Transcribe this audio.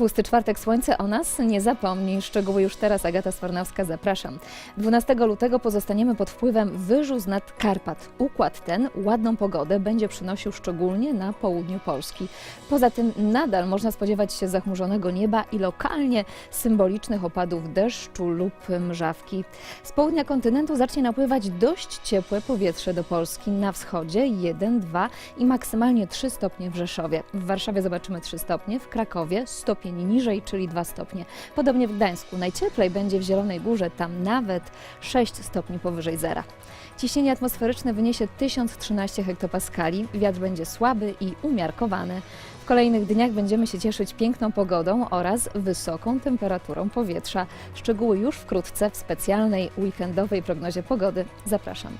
Tłusty czwartek słońce o nas nie zapomni. Szczegóły już teraz Agata Swarnowska, zapraszam. 12 lutego pozostaniemy pod wpływem wyżu z nad Karpat. Układ ten ładną pogodę będzie przynosił szczególnie na południu Polski. Poza tym nadal można spodziewać się zachmurzonego nieba i lokalnie symbolicznych opadów deszczu lub mrzawki. Z południa kontynentu zacznie napływać dość ciepłe powietrze do Polski. Na wschodzie 1, 2 i maksymalnie 3 stopnie w Rzeszowie. W Warszawie zobaczymy 3 stopnie, w Krakowie stopień niżej, czyli 2 stopnie. Podobnie w Gdańsku. Najcieplej będzie w Zielonej Górze, tam nawet 6 stopni powyżej zera. Ciśnienie atmosferyczne wyniesie 1013 hektopaskali, wiatr będzie słaby i umiarkowany. W kolejnych dniach będziemy się cieszyć piękną pogodą oraz wysoką temperaturą powietrza. Szczegóły już wkrótce w specjalnej weekendowej prognozie pogody. Zapraszam.